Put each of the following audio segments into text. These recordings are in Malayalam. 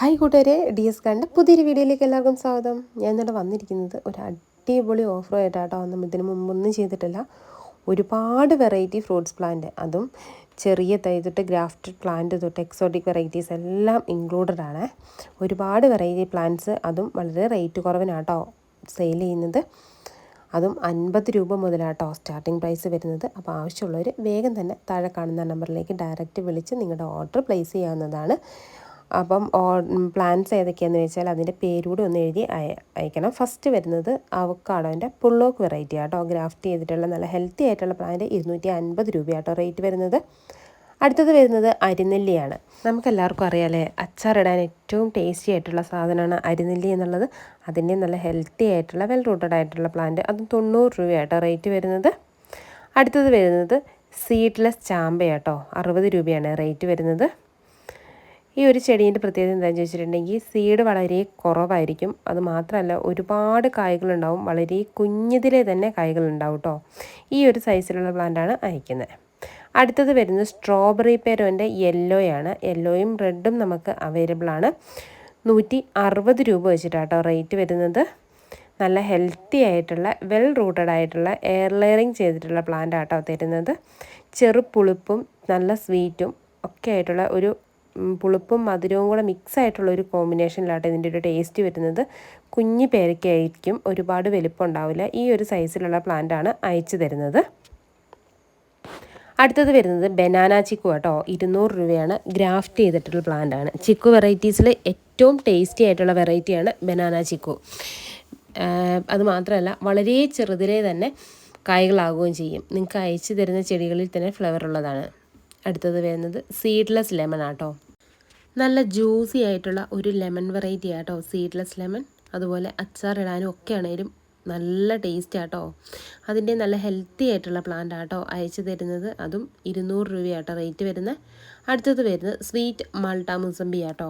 ഹായ് കൂട്ടുകാരെ ഡി എസ് കണ്ട് പുതിയൊരു വീഡിയോയിലേക്ക് എല്ലാവർക്കും സ്വാഗതം. ഞാൻ ഇന്നലെ വന്നിരിക്കുന്നത് ഒരു അടിപൊളി ഓഫർ ആയിട്ടാട്ടോ. ഒന്നും ഇതിനു മുമ്പൊന്നും ചെയ്തിട്ടില്ല. ഒരുപാട് വെറൈറ്റി ഫ്രൂട്ട്സ് പ്ലാന്റ് അതും ചെറിയ തൈ തൊട്ട് ഗ്രാഫ്റ്റഡ് പ്ലാന്റ് തൊട്ട് എക്സോട്ടിക് വെറൈറ്റീസ് എല്ലാം ഇൻക്ലൂഡഡ് ആണ്. ഒരുപാട് വെറൈറ്റി പ്ലാന്റ്സ് അതും വളരെ റേറ്റ് കുറവിനാട്ടോ സെയിൽ ചെയ്യുന്നത്. അതും അൻപത് രൂപ മുതലാട്ടോ സ്റ്റാർട്ടിംഗ് പ്രൈസ് വരുന്നത്. അപ്പോൾ ആവശ്യമുള്ളവർ വേഗം തന്നെ താഴെ കാണുന്ന നമ്പറിലേക്ക് ഡയറക്റ്റ് വിളിച്ച് നിങ്ങളുടെ ഓർഡർ പ്ലേസ് ചെയ്യാവുന്നതാണ്. അപ്പം പ്ലാന്റ്സ് ഏതൊക്കെയാണെന്ന് വെച്ചാൽ അതിന്റെ പേരൂടെ ഒന്ന് എഴുതി അയ അയക്കണം. ഫസ്റ്റ് വരുന്നത് അവക്കാടോന്റെ പുള്ളോക്ക് വെറൈറ്റി ആട്ടോ ഗ്രാഫ്റ്റ് ചെയ്തിട്ടുള്ള നല്ല ഹെൽത്തി ആയിട്ടുള്ള പ്ലാന്റ് ഇരുന്നൂറ്റി അൻപത് രൂപയാട്ടോ റേറ്റ് വരുന്നത്. അടുത്തത് വരുന്നത് അരിനെല്ലിയാണ്. നമുക്കെല്ലാവർക്കും അറിയാമല്ലേ അച്ചാറിടാൻ ഏറ്റവും ടേസ്റ്റി ആയിട്ടുള്ള സാധനമാണ് അരിനെല്ലി എന്നുള്ളത്. അതിന്റെ നല്ല ഹെൽത്തി ആയിട്ടുള്ള വെൽ റൂട്ടഡ് ആയിട്ടുള്ള പ്ലാന്റ് അതും തൊണ്ണൂറ് രൂപയാട്ടോ റേറ്റ് വരുന്നത്. അടുത്തത് വരുന്നത് സീഡ്ലെസ് ചാമ്പയാട്ടോ അറുപത് രൂപയാണ് റേറ്റ് വരുന്നത്. ഈ ഒരു ചെടീന്റെ പ്രത്യേകത എന്താണെന്ന് ചോദിച്ചിട്ടുണ്ടെങ്കിൽ സീഡ് വളരെ കുറവായിരിക്കും. അത് മാത്രമല്ല ഒരുപാട് കായ്കളുണ്ടാവും. വളരെ കുഞ്ഞതിലെ തന്നെ കായ്കളുണ്ടാവും കേട്ടോ ഈ ഒരു സൈസിലുള്ള പ്ലാന്റാണ് അയക്കുന്നത്. അടുത്തത് വരുന്നത് സ്ട്രോബെറി പേരോന്റെ യെല്ലോയാണ് യെല്ലോയും റെഡും നമുക്ക് അവൈലബിൾ ആണ്. നൂറ്റി അറുപത് രൂപ വെച്ചിട്ടാട്ടോ റേറ്റ് വരുന്നത്. നല്ല ഹെൽത്തി ആയിട്ടുള്ള വെൽ റൂട്ടഡ് ആയിട്ടുള്ള എയർ ലെയറിങ് ചെയ്തിട്ടുള്ള പ്ലാന്റ് ആട്ടോ തരുന്നത്. ചെറുപുളിപ്പും നല്ല സ്വീറ്റും ഒക്കെ ആയിട്ടുള്ള ഒരു പുളിപ്പും മധുരവും കൂടെ മിക്സ് ആയിട്ടുള്ള ഒരു കോമ്പിനേഷനിലാട്ടോ ഇതിന്റെ ഒരു ടേസ്റ്റ് വരുന്നത്. കുഞ്ഞു പേരയ്ക്കായിരിക്കും ഒരുപാട് വലിപ്പം ഉണ്ടാവില്ല ഈ ഒരു സൈസിലുള്ള പ്ലാന്റാണ് അയച്ചു തരുന്നത്. അടുത്തത് വരുന്നത് ബനാന ചിക്കു കേട്ടോ ഇരുന്നൂറ് രൂപയാണ് ഗ്രാഫ്റ്റ് ചെയ്തിട്ടുള്ള പ്ലാന്റ് ആണ്. ചിക്കു വെറൈറ്റീസിൽ ഏറ്റവും ടേസ്റ്റി ആയിട്ടുള്ള വെറൈറ്റിയാണ് ബനാന ചിക്കു. അത് മാത്രമല്ല വളരെ ചെറുതിലെ തന്നെ കായ്കളാകുകയും ചെയ്യും. നിങ്ങൾക്ക് അയച്ചു തരുന്ന ചെടികളിൽ തന്നെ ഫ്ലവർ ഉള്ളതാണ്. അടുത്തത് വരുന്നത് സീഡ്ലെസ് ലെമൺ ആട്ടോ. നല്ല ജ്യൂസി ആയിട്ടുള്ള ഒരു ലെമൺ വെറൈറ്റി ആട്ടോ. സീഡ്ലെസ് ലെമൺ അതുപോലെ അച്ചാറിടാനും ഒക്കെ ആണെങ്കിലും നല്ല ടേസ്റ്റ് ആട്ടോ. അതിന്റെ നല്ല ഹെൽത്തി ആയിട്ടുള്ള പ്ലാന്റ് ആട്ടോ അയച്ചു തരുന്നത്. അതും ഇരുന്നൂറ് രൂപയാട്ടോ റേറ്റ് വരുന്നത് അടുത്തത് വരുന്നത് സ്വീറ്റ് മൾട്ട മുസമ്പി ആട്ടോ.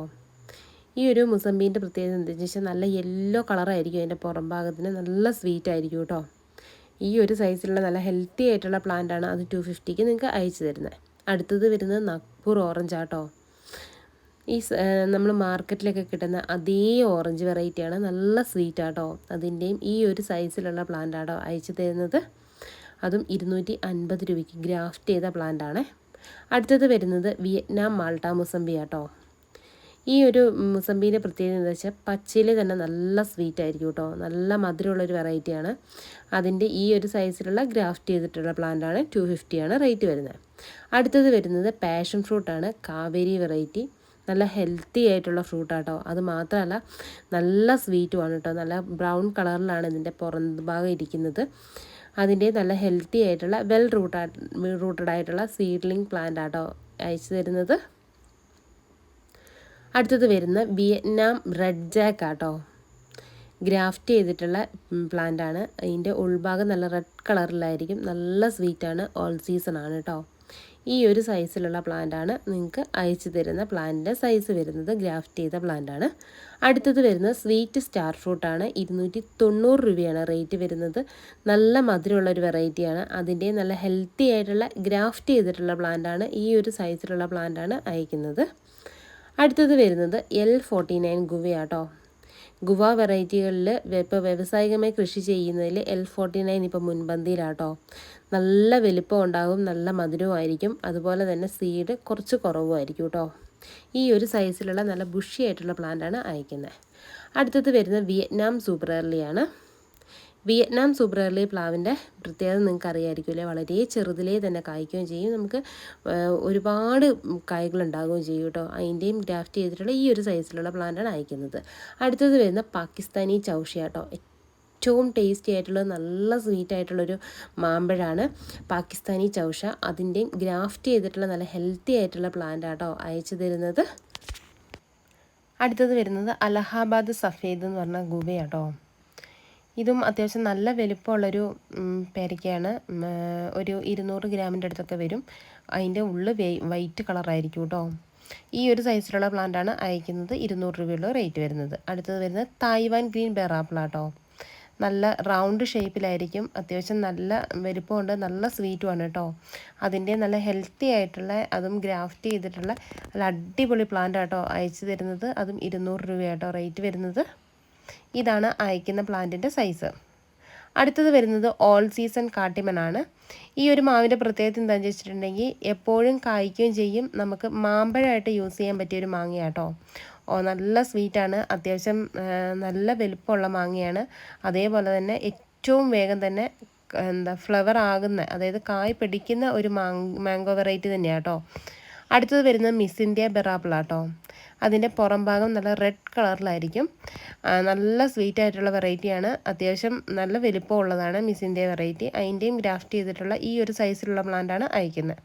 ഈ ഒരു മുസമ്പീന്റെ പ്രത്യേകത എന്താണെന്ന് വെച്ചാൽ നല്ല യെല്ലോ കളറായിരിക്കും അതിന്റെ പുറം ഭാഗത്തിന്. നല്ല സ്വീറ്റ് ആയിരിക്കും കേട്ടോ ഈ ഒരു സൈസിലുള്ള നല്ല ഹെൽത്തി ആയിട്ടുള്ള പ്ലാന്റ് ആണ് അത് ടു ഫിഫ്റ്റിക്ക് നിങ്ങൾക്ക് അയച്ചു തരുന്നത് അടുത്തത് വരുന്നത് നാഗ്പൂർ ഓറഞ്ച് ആട്ടോ. ഈ നമ്മൾ മാർക്കറ്റിലൊക്കെ കിട്ടുന്ന അതേ ഓറഞ്ച് വെറൈറ്റിയാണ്. നല്ല സ്വീറ്റ് ആട്ടോ അതിന്റെയും ഈ ഒരു സൈസിലുള്ള പ്ലാന്റ് ആട്ടോ അയച്ചു തരുന്നത്. അതും ഇരുന്നൂറ്റി അൻപത് രൂപയ്ക്ക് ഗ്രാഫ്റ്റ് ചെയ്ത പ്ലാന്റ് ആണ് അടുത്തത് വരുന്നത് വിയറ്റ്നാം മാൾട്ട മുസമ്പി ആട്ടോ. ഈ ഒരു മുസമ്പീന്റെ പ്രത്യേകത എന്താ വെച്ചാൽ പച്ചയിൽ തന്നെ നല്ല സ്വീറ്റ് ആയിരിക്കും കേട്ടോ നല്ല മധുരമുള്ളൊരു വെറൈറ്റിയാണ്. അതിന്റെ ഈ ഒരു സൈസിലുള്ള ഗ്രാഫ്റ്റ് ചെയ്തിട്ടുള്ള പ്ലാന്റാണ് ടു ഫിഫ്റ്റിയാണ് റേറ്റ് വരുന്നത്. അടുത്തത് വരുന്നത് പാഷൻ ഫ്രൂട്ടാണ്. കാവേരി വെറൈറ്റി. നല്ല ഹെൽത്തി ആയിട്ടുള്ള ഫ്രൂട്ടാട്ടോ അത് മാത്രമല്ല നല്ല സ്വീറ്റുമാണ് കേട്ടോ നല്ല ബ്രൗൺ കളറിലാണ് ഇതിന്റെ പുറം ഭാഗം ഇരിക്കുന്നത്. അതിന്റെ നല്ല ഹെൽത്തി ആയിട്ടുള്ള വെൽ റൂട്ടാ റൂട്ടഡ് ആയിട്ടുള്ള സീഡ്ലിംഗ് പ്ലാന്റ് ആട്ടോ അയച്ചു തരുന്നത്. അടുത്തത് വരുന്ന വിയറ്റ്നാം റെഡ് ജാക്ക് ആട്ടോ. ഗ്രാഫ്റ്റ് ചെയ്തിട്ടുള്ള പ്ലാന്റ് ആണ്. അതിന്റെ ഉൾഭാഗം നല്ല റെഡ് കളറിലായിരിക്കും നല്ല സ്വീറ്റാണ് ഓൾ സീസൺ ആണ് കേട്ടോ ഈ ഒരു സൈസിലുള്ള പ്ലാന്റാണ് നിങ്ങൾക്ക് അയച്ചു തരുന്ന പ്ലാന്റിന്റെ സൈസ് വരുന്നത് ഗ്രാഫ്റ്റ് ചെയ്ത പ്ലാന്റാണ് അടുത്തത് വരുന്നത് സ്വീറ്റ് സ്റ്റാർ ഫ്രൂട്ടാണ് ഇരുന്നൂറ്റി തൊണ്ണൂറ് രൂപയാണ് റേറ്റ് വരുന്നത്. നല്ല മധുരമുള്ള ഒരു വെറൈറ്റിയാണ് അതിന്റെ നല്ല ഹെൽത്തി ആയിട്ടുള്ള ഗ്രാഫ്റ്റ് ചെയ്തിട്ടുള്ള പ്ലാന്റാണ് ഈ ഒരു സൈസിലുള്ള പ്ലാന്റാണ് അയക്കുന്നത്. അടുത്തത് വരുന്നത് എൽ ഫോർട്ടി നയൻ ഗുവയാട്ടോ. ഗുവ വെറൈറ്റികളിൽ ഇപ്പോൾ വ്യാവസായികമായി കൃഷി ചെയ്യുന്നതിൽ എൽ ഫോർട്ടി നയൻ ഇപ്പോൾ മുൻപന്തിയിലാട്ടോ. നല്ല വലിപ്പം ഉണ്ടാകും നല്ല മധുരവുമായിരിക്കും അതുപോലെ തന്നെ സീഡ് കുറച്ച് കുറവുമായിരിക്കും കേട്ടോ ഈ ഒരു സൈസിലുള്ള നല്ല ബുഷിയായിട്ടുള്ള പ്ലാന്റാണ് അയക്കുന്നത്. അടുത്തത് വരുന്നത് വിയറ്റ്നാം സൂപ്പർ എർലിയാണ് വിയറ്റ്നാം സൂപ്പർ ഏർലി പ്ലാവിന്റെ പ്രത്യേകത നിങ്ങൾക്ക് അറിയാമായിരിക്കുമല്ലേ വളരെ ചെറുതിലേ തന്നെ കായ്ക്കുകയും ചെയ്യും. നമുക്ക് ഒരുപാട് കായ്കൾ ഉണ്ടാകുകയും ചെയ്യും കേട്ടോ. അതിന്റെയും ഗ്രാഫ്റ്റ് ചെയ്തിട്ടുള്ള ഈ ഒരു സൈസിലുള്ള പ്ലാന്റാണ് അയക്കുന്നത്. അടുത്തത് വരുന്ന പാകിസ്ഥാനി ചൗഷിയാട്ടോ ഏറ്റവും ടേസ്റ്റി ആയിട്ടുള്ള നല്ല സ്വീറ്റ് ആയിട്ടുള്ളൊരു മാമ്പഴാണ് പാകിസ്ഥാനി ചൗഷ അതിന്റെയും ഗ്രാഫ്റ്റ് ചെയ്തിട്ടുള്ള നല്ല ഹെൽത്തി ആയിട്ടുള്ള പ്ലാന്റ് ആട്ടോ അയച്ചു തരുന്നത്. അടുത്തത് വരുന്നത് അലഹാബാദ് സഫേദ് എന്ന് പറഞ്ഞ ഗുവയാട്ടോ ഇതും അത്യാവശ്യം നല്ല വലിപ്പമുള്ളൊരു പേരയ്ക്കയാണ്. ഒരു ഇരുന്നൂറ് ഗ്രാമിന്റെ അടുത്തൊക്കെ വരും. അതിന്റെ ഉള്ളിൽ വൈറ്റ് കളറായിരിക്കും കേട്ടോ ഈ ഒരു സൈസിലുള്ള പ്ലാന്റാണ് അയക്കുന്നത് ഇരുന്നൂറ് രൂപയുള്ള റേറ്റ് വരുന്നത്. അടുത്തത് വരുന്നത് തായ്വാൻ ഗ്രീൻ ബെറാപ്പിളാട്ടോ നല്ല റൗണ്ട് ഷേപ്പിലായിരിക്കും. അത്യാവശ്യം നല്ല വലിപ്പമുണ്ട് നല്ല സ്വീറ്റുമാണ് കേട്ടോ അതിന്റെ നല്ല ഹെൽത്തി ആയിട്ടുള്ള അതും ഗ്രാഫ്റ്റ് ചെയ്തിട്ടുള്ള നല്ല അടിപൊളി പ്ലാന്റ് ആട്ടോ അയച്ചു തരുന്നത്. അതും ഇരുന്നൂറ് രൂപയാട്ടോ റേറ്റ് വരുന്നത്. ഇതാണ് അയക്കുന്ന പ്ലാന്റിന്റെ സൈസ്. അടുത്തത് വരുന്നത് ഓൾ സീസൺ കാട്ടിമനാണ്. ഈ ഒരു മാവിന്റെ പ്രത്യേകത എന്താണെന്ന് വെച്ചിട്ടുണ്ടെങ്കിൽ എപ്പോഴും കായ്ക്കുകയും ചെയ്യും. നമുക്ക് മാമ്പഴമായിട്ട് യൂസ് ചെയ്യാൻ പറ്റിയ ഒരു മാങ്ങയാട്ടോ. ഓ നല്ല സ്വീറ്റാണ് അത്യാവശ്യം നല്ല വലുപ്പമുള്ള മാങ്ങയാണ്. അതേപോലെ തന്നെ ഏറ്റവും വേഗം തന്നെ എന്താ ഫ്ലവർ ആകുന്ന അതായത് കായ് പിടിക്കുന്ന ഒരു മാംഗോ വെറൈറ്റി തന്നെയാണ് കേട്ടോ അടുത്തത് വരുന്നത് മിസ് ഇന്ത്യ ബെറാപ്പിള കേട്ടോ അതിന്റെ പുറം ഭാഗം നല്ല റെഡ് കളറിലായിരിക്കും നല്ല സ്വീറ്റ് ആയിട്ടുള്ള വെറൈറ്റിയാണ് അത്യാവശ്യം നല്ല വലിപ്പമുള്ളതാണ് മിസ് ഇന്ത്യ വെറൈറ്റി അതിന്റെയും ഗ്രാഫ്റ്റ് ചെയ്തിട്ടുള്ള ഈ ഒരു സൈസിലുള്ള പ്ലാന്റാണ് അയക്കുന്നത്.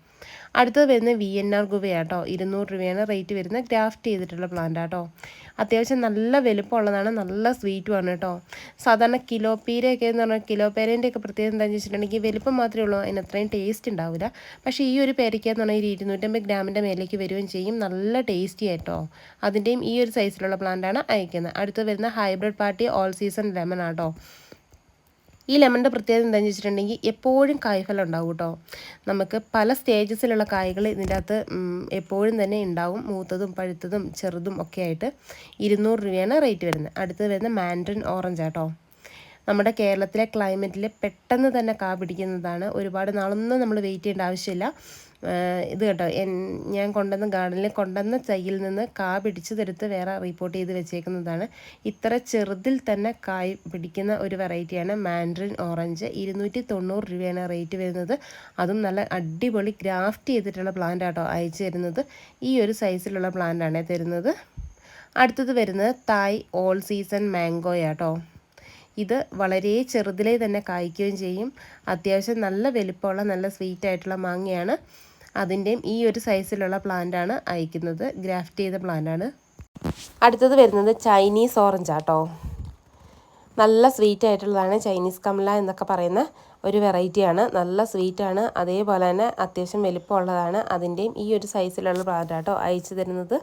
അടുത്തത് വരുന്നത് വി എൻ ആർ ഗുവയാട്ടോ ഇരുന്നൂറ് രൂപയാണ് റേറ്റ് വരുന്നത്. ഗ്രാഫ്റ്റ് ചെയ്തിട്ടുള്ള പ്ലാന്റ് ആട്ടോ. അത്യാവശ്യം നല്ല വലുപ്പമുള്ളതാണ് നല്ല സ്വീറ്റുമാണ് കേട്ടോ. സാധാരണ കിലോ പീരയൊക്കെ എന്ന് പറഞ്ഞാൽ കിലോ പേരേന്റെ ഒക്കെ പ്രത്യേകത എന്താണെന്ന് വെച്ചിട്ടുണ്ടെങ്കിൽ വലുപ്പം മാത്രമേ ഉള്ളൂ അതിന് അത്രയും ടേസ്റ്റ് ഉണ്ടാവില്ല. പക്ഷേ ഈ ഒരു പേരയ്ക്ക പറഞ്ഞാൽ ഒരു ഇരുന്നൂറ്റമ്പത് ഗ്രാമിന്റെ മേലേക്ക് വരികയും ചെയ്യും. നല്ല ടേസ്റ്റി ആയിട്ടോ. അതിന്റെയും ഈ ഒരു സൈസിലുള്ള പ്ലാന്റാണ് അയക്കുന്നത്. അടുത്ത് വരുന്ന hybrid party all season lemon ആട്ടോ. ഈ ലെമണിന്റെ പ്രത്യേകത എന്താണെന്ന് വെച്ചിട്ടുണ്ടെങ്കിൽ എപ്പോഴും കായ്ഫലം ഉണ്ടാവും കേട്ടോ. നമുക്ക് പല സ്റ്റേജസിലുള്ള കായ്കൾ ഇതിന്റെ അകത്ത് എപ്പോഴും തന്നെ ഉണ്ടാവും. മൂത്തതും പഴുത്തതും ചെറുതും ഒക്കെ ആയിട്ട് ഇരുന്നൂറ് രൂപയാണ് റേറ്റ് വരുന്നത്. അടുത്തത് വരുന്ന മാൻഡ്രിൻ ഓറഞ്ച് ആട്ടോ നമ്മുടെ കേരളത്തിലെ ക്ലൈമറ്റിൽ പെട്ടെന്ന് തന്നെ കാ പിടിക്കുന്നതാണ്. ഒരുപാട് നാളൊന്നും നമ്മൾ വെയിറ്റ് ചെയ്യേണ്ട ആവശ്യമില്ല. ഇത് കേട്ടോ ഞാൻ കൊണ്ടുവന്ന ഗാർഡനിൽ കൊണ്ടുവന്ന തൈയിൽ നിന്ന് കാ പിടിച്ചതെടുത്ത് വേറെ റിപ്പോർട്ട് ചെയ്ത് വെച്ചേക്കുന്നതാണ്. ഇത്ര ചെറുതിൽ തന്നെ കായ് പിടിക്കുന്ന ഒരു വെറൈറ്റിയാണ് മാൻഡ്രിൻ ഓറഞ്ച് ഇരുന്നൂറ്റി തൊണ്ണൂറ് രൂപയാണ് റേറ്റ് വരുന്നത്. അതും നല്ല അടിപൊളി ഗ്രാഫ്റ്റ് ചെയ്തിട്ടുള്ള പ്ലാന്റ് ആട്ടോ അയച്ചു തരുന്നത്. ഈ ഒരു സൈസിലുള്ള പ്ലാന്റാണ് തരുന്നത്. അടുത്തത് വരുന്നത് തായ് ഓൾ സീസൺ മാംഗോയാട്ടോ ഇത് വളരെ ചെറുതിലേ തന്നെ കായ്ക്കുകയും ചെയ്യും. അത്യാവശ്യം നല്ല വലിപ്പമുള്ള നല്ല സ്വീറ്റ് ആയിട്ടുള്ള മാങ്ങയാണ്. അതിന്റെയും ഈ ഒരു സൈസിലുള്ള പ്ലാന്റാണ് അയക്കുന്നത്. ഗ്രാഫ്റ്റ് ചെയ്ത പ്ലാന്റാണ് അടുത്തത് വരുന്നത് ചൈനീസ് ഓറഞ്ച് ആട്ടോ. നല്ല സ്വീറ്റ് ആയിട്ടുള്ളതാണ് ചൈനീസ് കമല എന്നൊക്കെ പറയുന്ന ഒരു വെറൈറ്റിയാണ് നല്ല സ്വീറ്റാണ് അതേപോലെ തന്നെ അത്യാവശ്യം വലിപ്പമുള്ളതാണ്. അതിന്റെയും ഈ ഒരു സൈസിലുള്ള പ്ലാന്റ് ആട്ടോ അയച്ചു തരുന്നത്.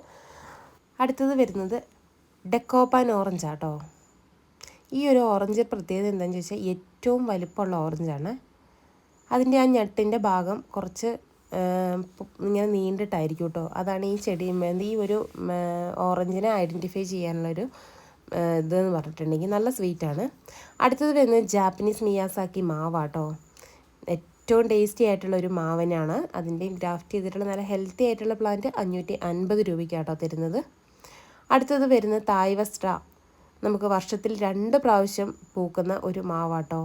അടുത്തത് വരുന്നത് ഡെക്കോപ്പാൻ ഓറഞ്ച് ആട്ടോ. ഈ ഒരു ഓറഞ്ച് പ്രത്യേകത എന്താണെന്ന് ചോദിച്ചാൽ ഏറ്റവും വലിപ്പമുള്ള ഓറഞ്ചാണ് അതിന്റെ ആ ഞെട്ടിന്റെ ഭാഗം കുറച്ച് ഇങ്ങനെ നീണ്ടിട്ടായിരിക്കും കേട്ടോ. അതാണ് ഈ ചെടി ഈ ഒരു ഓറഞ്ചിനെ ഐഡന്റിഫൈ ചെയ്യാനുള്ളൊരു ഇതെന്ന് പറഞ്ഞിട്ടുണ്ടെങ്കിൽ നല്ല സ്വീറ്റാണ്. അടുത്തത് വരുന്നത് ജാപ്പനീസ് മിയാസാക്കി മാവാട്ടോ ഏറ്റവും ടേസ്റ്റി ആയിട്ടുള്ള ഒരു മാവനാണ്. അതിന്റെയും ഗ്രാഫ്റ്റ് ചെയ്തിട്ടുള്ള നല്ല ഹെൽത്തി ആയിട്ടുള്ള പ്ലാന്റ് അഞ്ഞൂറ്റി അൻപത് രൂപയ്ക്കാട്ടോ തരുന്നത്. അടുത്തത് വരുന്നത് തായ്വസ്ട്ര നമുക്ക് വർഷത്തിൽ രണ്ട് പ്രാവശ്യം പൂക്കുന്ന ഒരു മാവാട്ടോ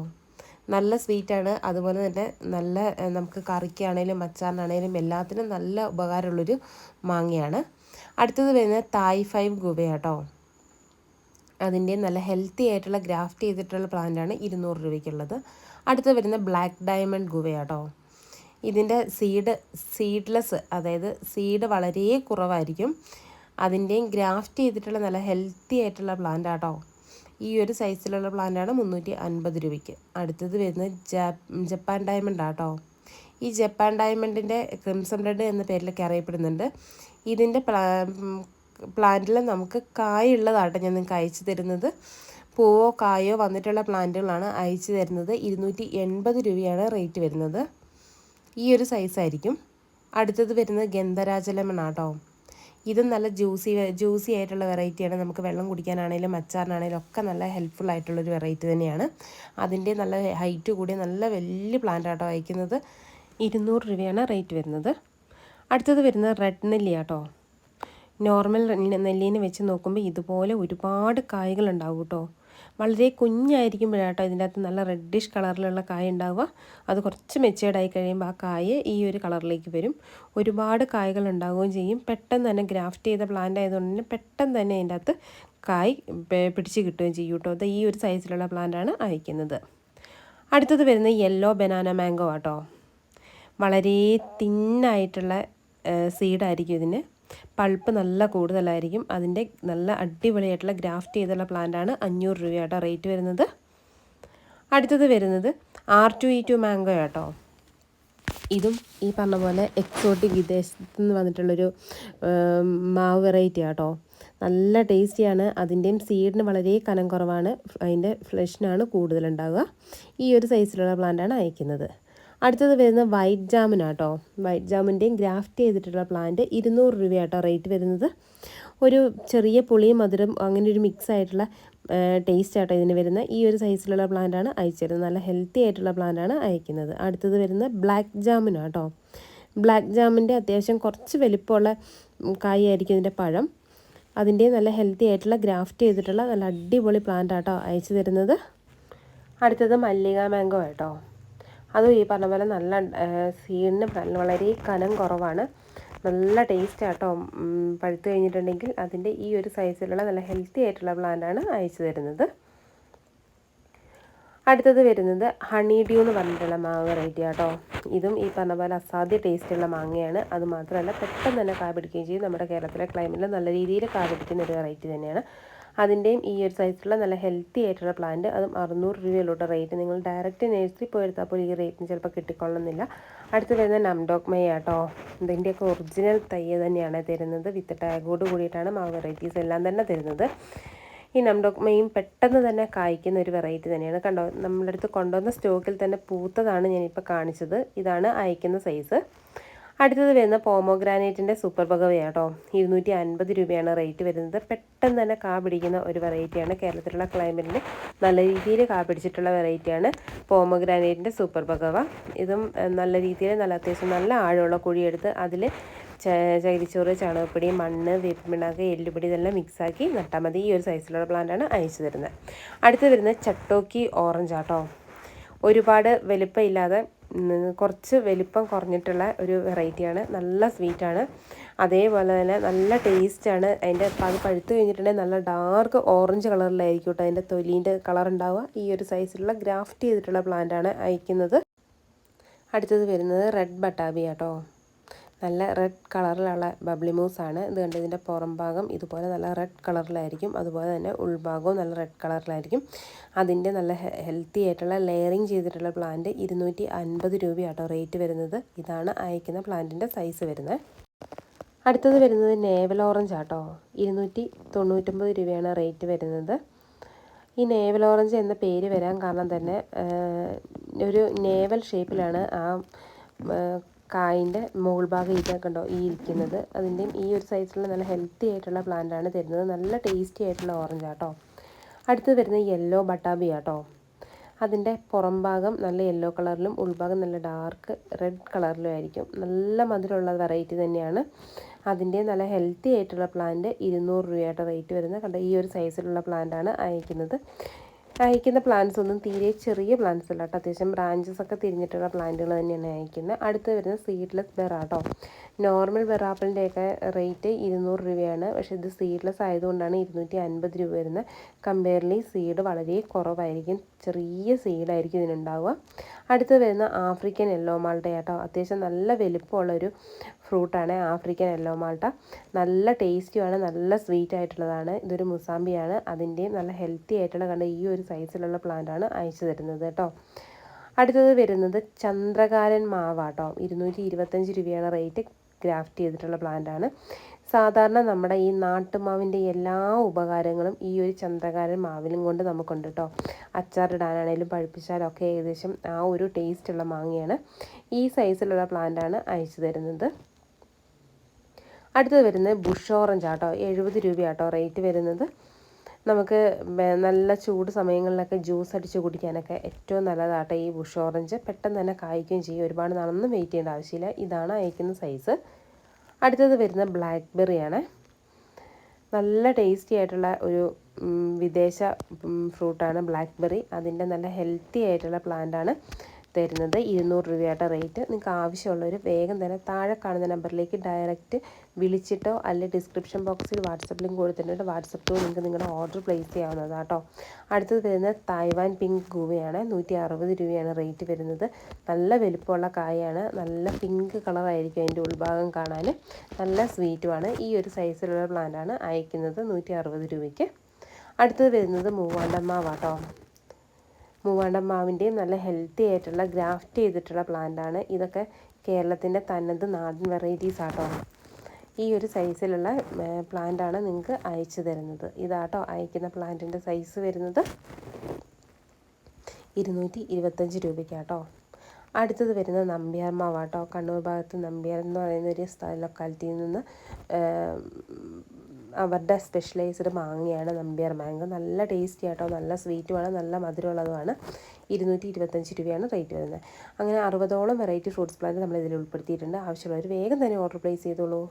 നല്ല സ്വീറ്റാണ്. അതുപോലെ തന്നെ നല്ല നമുക്ക് കറിക്കാണേലും അച്ചാറിനാണേലും എല്ലാത്തിനും നല്ല ഉപകാരമുള്ളൊരു മാങ്ങയാണ്. അടുത്തത് വരുന്നത് തായ് ഫൈവ് ഗുവയാട്ടോ. അതിന്റെ നല്ല ഹെൽത്തി ആയിട്ടുള്ള ഗ്രാഫ്റ്റ് ചെയ്തിട്ടുള്ള പ്ലാന്റാണ് ഇരുന്നൂറ് രൂപയ്ക്കുള്ളത്. അടുത്ത് വരുന്ന ബ്ലാക്ക് ഡയമണ്ട് ഗുവയാട്ടോ. ഇതിന്റെ സീഡ് സീഡ്ലെസ് അതായത് സീഡ് വളരെ കുറവായിരിക്കും. അതിന്റെയും ഗ്രാഫ്റ്റ് ചെയ്തിട്ടുള്ള നല്ല ഹെൽത്തി ആയിട്ടുള്ള പ്ലാന്റ് ആട്ടോ. ഈ ഒരു സൈസിലുള്ള പ്ലാന്റാണ് മുന്നൂറ്റി അൻപത് രൂപയ്ക്ക്. അടുത്തത് വരുന്നത് ജപ്പാൻ ഡയമണ്ട് ആട്ടോ. ഈ ജപ്പാൻ ഡയമണ്ടിന്റെ ക്രിംസൺ റെഡ് എന്ന പേരിലൊക്കെ അറിയപ്പെടുന്നുണ്ട്. ഇതിന്റെ പ്ലാ പ്ലാന്റിൽ നമുക്ക് കായുള്ളതാട്ടോ ഞാൻ നിങ്ങൾക്ക് അയച്ചു തരുന്നത്. പൂവോ കായോ വന്നിട്ടുള്ള പ്ലാന്റുകളാണ് അയച്ചു തരുന്നത്. ഇരുന്നൂറ്റി എൺപത് രൂപയാണ് റേറ്റ് വരുന്നത്. ഈ ഒരു സൈസായിരിക്കും അടുത്തത് വരുന്നത് ഗന്ധരാജലമൺ ആട്ടോ. ഇതും നല്ല ജ്യൂസി ജ്യൂസി ആയിട്ടുള്ള വെറൈറ്റിയാണ് നമുക്ക് വെള്ളം കുടിക്കാനാണെങ്കിലും അച്ചാറിനാണെങ്കിലും ഒക്കെ നല്ല ഹെൽപ്ഫുൾ ആയിട്ടുള്ളൊരു വെറൈറ്റി തന്നെയാണ്. അതിന്റെ നല്ല ഹൈറ്റ് കൂടിയ നല്ല വലിയ പ്ലാന്റ് ആട്ടോ അയക്കുന്നത് ഇരുന്നൂറ് രൂപയാണ് റേറ്റ് വരുന്നത്. അടുത്തത് വരുന്നത് റെഡ് നെല്ലി ആട്ടോ നോർമൽ നെല്ലീനെ വെച്ച് നോക്കുമ്പോൾ ഇതുപോലെ ഒരുപാട് കായ്കൾ ഉണ്ടാവും കേട്ടോ വളരെ കുഞ്ഞായിരിക്കുമ്പോഴാട്ടോ ഇതിന്റെ അകത്ത് നല്ല റെഡിഷ് കളറിലുള്ള കായ ഉണ്ടാവുക. അത് കുറച്ച് മെച്ചേർഡായി കഴിയുമ്പോൾ ആ കായ ഈ ഒരു കളറിലേക്ക് വരും. ഒരുപാട് കായകൾ ഉണ്ടാവുകയും ചെയ്യും. പെട്ടെന്ന് തന്നെ ഗ്രാഫ്റ്റ് ചെയ്ത പ്ലാന്റ് ആയതുകൊണ്ട് തന്നെ പെട്ടെന്ന് തന്നെ അതിന്റെ അകത്ത് കായ് പിടിച്ച് കിട്ടുകയും ചെയ്യും കേട്ടോ അത് ഈ ഒരു സൈസിലുള്ള പ്ലാന്റാണ് അയക്കുന്നത്. അടുത്തത് വരുന്നത് യെല്ലോ ബനാന മാംഗോ ആട്ടോ വളരെ തിന്നായിട്ടുള്ള സീഡായിരിക്കും ഇതിന്. പൾപ്പ് നല്ല കൂടുതലായിരിക്കും. അതിന്റെ നല്ല അടിപൊളിയായിട്ടുള്ള ഗ്രാഫ്റ്റ് ചെയ്തുള്ള പ്ലാന്റാണ് അഞ്ഞൂറ് രൂപയാട്ടോ റേറ്റ് വരുന്നത്. അടുത്തത് വരുന്നത് R two E two mango ആട്ടോ. ഇതും ഈ പറഞ്ഞ പോലെ എക്സോട്ടിക് വിദേശത്ത് നിന്ന് വന്നിട്ടുള്ളൊരു മാവ് വെറൈറ്റി ആട്ടോ. നല്ല ടേസ്റ്റിയാണ്. അതിന്റെയും സീഡിന് വളരെ കനം കുറവാണ്. അതിന്റെ ഫ്ലഷിനാണ് കൂടുതലുണ്ടാവുക. ഈ ഒരു സൈസിലുള്ള പ്ലാന്റാണ് അയക്കുന്നത്. അടുത്തത് വരുന്ന വൈറ്റ് ജാമിനാട്ടോ വൈറ്റ് ജാമിന്റെയും ഗ്രാഫ്റ്റ് ചെയ്തിട്ടുള്ള പ്ലാന്റ് ഇരുന്നൂറ് രൂപയാട്ടോ റേറ്റ് വരുന്നത്. ഒരു ചെറിയ പുളിയും മധുരം അങ്ങനെ ഒരു മിക്സ് ആയിട്ടുള്ള ടേസ്റ്റ് ആട്ടോ ഇതിന് വരുന്ന. ഈ ഒരു സൈസിലുള്ള പ്ലാന്റാണ് അയച്ചിരുന്നത്. നല്ല ഹെൽത്തി ആയിട്ടുള്ള പ്ലാന്റാണ് അയക്കുന്നത്. അടുത്തത് വരുന്ന ബ്ലാക്ക് ജാമിനാട്ടോ ബ്ലാക്ക് ജാമിന്റെ അത്യാവശ്യം കുറച്ച് വലിപ്പമുള്ള കായായിരിക്കും ഇതിന്റെ പഴം. അതിന്റെ നല്ല ഹെൽത്തി ആയിട്ടുള്ള ഗ്രാഫ്റ്റ് ചെയ്തിട്ടുള്ള നല്ല അടിപൊളി പ്ലാന്റ് ആട്ടോ അയച്ചു തരുന്നത്. അടുത്തത് മല്ലിക മാംഗോ ആട്ടോ. അതും ഈ പറഞ്ഞ പോലെ നല്ല സീഡിന് വളരെ കനം കുറവാണ്. നല്ല ടേസ്റ്റ് ആട്ടോ. പഴുത്ത് കഴിഞ്ഞിട്ടുണ്ടെങ്കിൽ അതിന്റെ ഈ ഒരു സൈസിലുള്ള നല്ല ഹെൽത്തി ആയിട്ടുള്ള ആണ് അയച്ചു തരുന്നത്. അടുത്തത് വരുന്നത് ഹണി ഡ്യൂ എന്ന് പറഞ്ഞിട്ടുള്ള മാങ്ങ വെറൈറ്റി ആട്ടോ. ഇതും ഈ പറഞ്ഞ പോലെ അസാധ്യ ടേസ്റ്റുള്ള മാങ്ങയാണ്. അത് മാത്രമല്ല പെട്ടെന്ന് തന്നെ കാ പിടിക്കുകയും ചെയ്യും. നമ്മുടെ കേരളത്തിലെ ക്ലൈമറ്റിൽ നല്ല രീതിയിൽ കാ പിടിക്കുന്ന ഒരു വെറൈറ്റി തന്നെയാണ്. അതിന്റെയും ഈ ഒരു സൈസിലുള്ള നല്ല ഹെൽത്തി ആയിട്ടുള്ള പ്ലാന്റ് അതും അറുന്നൂറ് രൂപയിലോട്ട് റേറ്റ് നിങ്ങൾ ഡയറക്റ്റ് നേഴ്സറി പോയി എടുത്താൽ പോലും ഈ റേറ്റിന് ചിലപ്പോൾ കിട്ടിക്കൊള്ളുന്നില്ല. അടുത്ത് വരുന്ന നംഡോക് മൈ ആട്ടോ ഇതിന്റെയൊക്കെ ഒറിജിനൽ തയ്യ തന്നെയാണ് തരുന്നത്. വിത്ത് ടാഗോട് കൂടിയിട്ടാണ് മാവ് വെറൈറ്റീസ് എല്ലാം തന്നെ തരുന്നത്. ഈ നംഡോക്മയും പെട്ടെന്ന് തന്നെ കായ്ക്കുന്ന ഒരു വെറൈറ്റി തന്നെയാണ്. കണ്ടോ നമ്മുടെ കൊണ്ടുവന്ന സ്റ്റോക്കിൽ തന്നെ പൂത്തതാണ് ഞാനിപ്പോൾ കാണിച്ചത്. ഇതാണ് അയക്കുന്ന സൈസ് അടുത്തത് വരുന്ന പോമോഗ്രാനൈറ്റിന്റെ സൂപ്പർ കേട്ടോ. ഇരുന്നൂറ്റി അൻപത് രൂപയാണ് റേറ്റ് വരുന്നത്. പെട്ടെന്ന് തന്നെ കാ പിടിക്കുന്ന ഒരു വെറൈറ്റിയാണ് കേരളത്തിലുള്ള ക്ലൈമറ്റിൽ നല്ല രീതിയിൽ കാ പിടിച്ചിട്ടുള്ള വെറൈറ്റിയാണ് പോമോഗ്രാനൈറ്റിന്റെ സൂപ്പർ ബഗവ ഇതും നല്ല രീതിയിൽ നല്ല അത്യാവശ്യം നല്ല ആഴമുള്ള കുഴിയെടുത്ത് അതിൽ ചകിരിച്ചോറ് ചാണകപ്പൊടി മണ്ണ് വേപ്പിമിണാക്ക് എല്ലുപൊടി ഇതെല്ലാം മിക്സാക്കി നട്ടാൽ മതി. ഈ ഒരു സൈസിലുള്ള പ്ലാന്റാണ് അയച്ചു തരുന്നത്. അടുത്ത് വരുന്നത് ചട്ടോക്കി ഓറഞ്ച് ആട്ടോ ഒരുപാട് വലിപ്പമില്ലാതെ കുറച്ച് വലിപ്പം കുറഞ്ഞിട്ടുള്ള ഒരു വെറൈറ്റിയാണ്. നല്ല സ്വീറ്റാണ്. അതേപോലെ തന്നെ നല്ല ടേസ്റ്റാണ്. അതിന്റെ അത് പഴുത്ത് കഴിഞ്ഞിട്ടുണ്ടെങ്കിൽ നല്ല ഡാർക്ക് ഓറഞ്ച് കളറിലായിരിക്കും കേട്ടോ അതിന്റെ തൊലീന്റെ കളർ ഉണ്ടാവുക ഈ ഒരു സൈസിലുള്ള ഗ്രാഫ്റ്റ് ചെയ്തിട്ടുള്ള പ്ലാന്റാണ് അയക്കുന്നത്. അടുത്തത് വരുന്നത് റെഡ് ബട്ടാബി കേട്ടോ നല്ല റെഡ് കളറിലുള്ള ബബ്ലി മൂസാണ് ഇത് കണ്ട് ഇതിന്റെ പുറം ഭാഗം ഇതുപോലെ നല്ല റെഡ് കളറിലായിരിക്കും അതുപോലെ തന്നെ ഉൾഭാഗവും നല്ല റെഡ് കളറിലായിരിക്കും അതിന്റെ നല്ല ഹെൽത്തി ആയിട്ടുള്ള ലെയറിങ് ചെയ്തിട്ടുള്ള പ്ലാന്റ് ഇരുന്നൂറ്റി അൻപത് രൂപയാട്ടോ റേറ്റ് വരുന്നത്. ഇതാണ് അയക്കുന്ന പ്ലാന്റിന്റെ സൈസ് വരുന്നത്. അടുത്തത് വരുന്നത് നേവൽ ഓറഞ്ച് ആട്ടോ. ഇരുന്നൂറ്റി തൊണ്ണൂറ്റൊമ്പത് രൂപയാണ് റേറ്റ് വരുന്നത്. ഈ നേവൽ ഓറഞ്ച് എന്ന പേര് വരാൻ കാരണം തന്നെ ഒരു നേവൽ ഷേപ്പിലാണ് ആ കായിന്റെ മുകൾ ഭാഗം ഇതൊക്കെ ഉണ്ടോ? ഈ ഇരിക്കുന്നത്. അതിന്റെയും ഈ ഒരു സൈസിലുള്ള നല്ല ഹെൽത്തി ആയിട്ടുള്ള പ്ലാന്റാണ് തരുന്നത്. നല്ല ടേസ്റ്റി ആയിട്ടുള്ള ഓറഞ്ച് ആട്ടോ അടുത്ത് വരുന്നത് യെല്ലോ ബട്ടാബി ആട്ടോ അതിന്റെ പുറം ഭാഗം നല്ല യെല്ലോ കളറിലും ഉൾഭാഗം നല്ല ഡാർക്ക് റെഡ് കളറിലും ആയിരിക്കും. നല്ല മധുരമുള്ള വെറൈറ്റി തന്നെയാണ്. അതിന്റെ നല്ല ഹെൽത്തി ആയിട്ടുള്ള പ്ലാന്റ് ഇരുന്നൂറ് രൂപയായിട്ട് റേറ്റ് വരുന്നത് കണ്ട? ഈ ഒരു സൈസിലുള്ള പ്ലാന്റാണ് അയക്കുന്നത്. അയക്കുന്ന പ്ലാന്റ്സ് ഒന്നും തീരെ ചെറിയ പ്ലാന്റ്സ് അല്ല കേട്ടോ. അത്യാവശ്യം ബ്രാഞ്ചസ് ഒക്കെ തിരിഞ്ഞിട്ടുള്ള പ്ലാന്റുകൾ തന്നെയാണ് അയക്കുന്നത്. അടുത്ത് വരുന്നത് സീഡ്ലെസ് ബെറാട്ടോ നോർമൽ ബെറാപ്പിളിന്റെയൊക്കെ റേറ്റ് ഇരുന്നൂറ് രൂപയാണ്. പക്ഷേ ഇത് സീഡ്ലെസ് ആയതുകൊണ്ടാണ് ഇരുന്നൂറ്റി അൻപത് രൂപ വരുന്നത്. കമ്പയർലി സീഡ് വളരെ കുറവായിരിക്കും. ചെറിയ സീഡായിരിക്കും ഇതിനുണ്ടാവുക. അടുത്ത് വരുന്ന ആഫ്രിക്കൻ യെല്ലോ മാൾട്ട കേട്ടോ. അത്യാവശ്യം നല്ല വലിപ്പമുള്ളൊരു ഫ്രൂട്ടാണ് ആഫ്രിക്കൻ യെല്ലോ മാൾട്ട. നല്ല ടേസ്റ്റിയുമാണ് നല്ല സ്വീറ്റ് ആയിട്ടുള്ളതാണ് ഇതൊരു മുസാമ്പിയാണ് അതിന്റെയും നല്ല ഹെൽത്തി ആയിട്ടുള്ള കണ്ട ഈ ഒരു സൈസിലുള്ള പ്ലാന്റാണ് അയച്ചു തരുന്നത് കേട്ടോ. അടുത്തത് വരുന്നത് ചന്ദ്രകാരൻ മാവാട്ടോ ഇരുന്നൂറ്റി ഇരുപത്തഞ്ച് രൂപയാണ് റേറ്റ് ഗ്രാഫ്റ്റ് ചെയ്തിട്ടുള്ള പ്ലാന്റാണ്. സാധാരണ നമ്മുടെ ഈ നാട്ടുമാവിന്റെ എല്ലാ ഉപകാരങ്ങളും ഈ ഒരു ചന്ദ്രകാരൻ മാവിലും കൊണ്ട് നമുക്കുണ്ട് കേട്ടോ അച്ചാറിടാനാണേലും പഴുപ്പിച്ചാലൊക്കെ ഏകദേശം ആ ഒരു ടേസ്റ്റുള്ള മാങ്ങയാണ് ഈ സൈസിലുള്ള പ്ലാന്റാണ് അയച്ചു തരുന്നത്. അടുത്തത് വരുന്നത് ബുഷ് ഓറഞ്ച് ആട്ടോ. എഴുപത് രൂപയാട്ടോ റേറ്റ് വരുന്നത്. നമുക്ക് നല്ല ചൂട് സമയങ്ങളിലൊക്കെ ജ്യൂസ് അടിച്ച് കുടിക്കാനൊക്കെ ഏറ്റവും നല്ലതാട്ടെ ഈ ബുഷ് ഓറഞ്ച് പെട്ടെന്ന് തന്നെ കായ്ക്കുകയും ചെയ്യും. ഒരുപാട് നാളൊന്നും വെയിറ്റ് ചെയ്യേണ്ട ആവശ്യമില്ല. ഇതാണ് അയക്കുന്ന സൈസ് അടുത്തത് വരുന്ന ബ്ലാക്ക് ആണ്. നല്ല ടേസ്റ്റി ആയിട്ടുള്ള ഒരു വിദേശ ഫ്രൂട്ടാണ് ബ്ലാക്ക് ബെറി അതിന്റെ നല്ല ഹെൽത്തി ആയിട്ടുള്ള പ്ലാന്റാണ് തരുന്നത് ഇരുന്നൂറ് രൂപയായിട്ട് റേറ്റ്. നിങ്ങൾക്ക് ആവശ്യമുള്ളവർ വേഗം തന്നെ താഴെ കാണുന്ന നമ്പറിലേക്ക് ഡയറക്റ്റ് വിളിച്ചിട്ടോ അല്ലെങ്കിൽ ഡിസ്ക്രിപ്ഷൻ ബോക്സിൽ വാട്സപ്പ് ലിങ്ക് കൊടുത്തിട്ടുണ്ട്. വാട്സപ്പ് ത്രൂ നിങ്ങൾക്ക് നിങ്ങളുടെ ഓർഡർ പ്ലേസ് ചെയ്യാവുന്നതാണ് കേട്ടോ. അടുത്തത് വരുന്നത് തായ്വാൻ പിങ്ക് ഗൂവയാണ്. നൂറ്റി അറുപത് രൂപയാണ് റേറ്റ് വരുന്നത്. നല്ല വലുപ്പമുള്ള കായയാണ് നല്ല പിങ്ക് കളറായിരിക്കും അതിന്റെ ഉൾഭാഗം കാണാൻ. നല്ല സ്വീറ്റുമാണ്. ഈ ഒരു സൈസിലുള്ള പ്ലാന്റാണ് അയക്കുന്നത് നൂറ്റി അറുപത് രൂപയ്ക്ക്. അടുത്തത് വരുന്നത് മൂവാണ്ടമ്മാവാട്ടോ മൂവാണ്ടൻ മാവിന്റെയും നല്ല ഹെൽത്തി ആയിട്ടുള്ള ഗ്രാഫ്റ്റ് ചെയ്തിട്ടുള്ള പ്ലാന്റാണ് ഇതൊക്കെ കേരളത്തിന്റെ തനത് നാടൻ വെറൈറ്റീസ് ആട്ടോ. ഈ ഒരു സൈസിലുള്ള പ്ലാന്റാണ് നിങ്ങൾക്ക് അയച്ചു തരുന്നത്. ഇതാട്ടോ അയക്കുന്ന പ്ലാന്റിന്റെ സൈസ് വരുന്നത് ഇരുന്നൂറ്റി ഇരുപത്തഞ്ച് രൂപയ്ക്കാട്ടോ. അടുത്തത് വരുന്നത് നമ്പ്യാർ മാവാട്ടോ. കണ്ണൂർ ഭാഗത്ത് നമ്പ്യാർ എന്ന് പറയുന്ന ഒരു സ്ഥല ലൊക്കാലിറ്റിയിൽ നിന്ന് അവരുടെ സ്പെഷ്യലൈസ്ഡ് മാങ്ങയാണ് നമ്പ്യാർ മാങ്ങ. നല്ല ടേസ്റ്റി ആട്ടോ നല്ല സ്വീറ്റുമാണ് നല്ല മധുരമുള്ളതുമാണ്. ഇരുന്നൂറ്റി ഇരുപത്തഞ്ച് രൂപയാണ് റേറ്റ് വരുന്നത്. അങ്ങനെ അറുപതോളം വെറൈറ്റി ഫ്രൂട്ട്സ് പ്ലാന്റ് നമ്മൾ ഇതിൽ ഉൾപ്പെടുത്തിയിട്ടുണ്ട്. ആവശ്യമുള്ളവർ വേഗം തന്നെ ഓർഡർ പ്ലേസ് ചെയ്തോളൂ.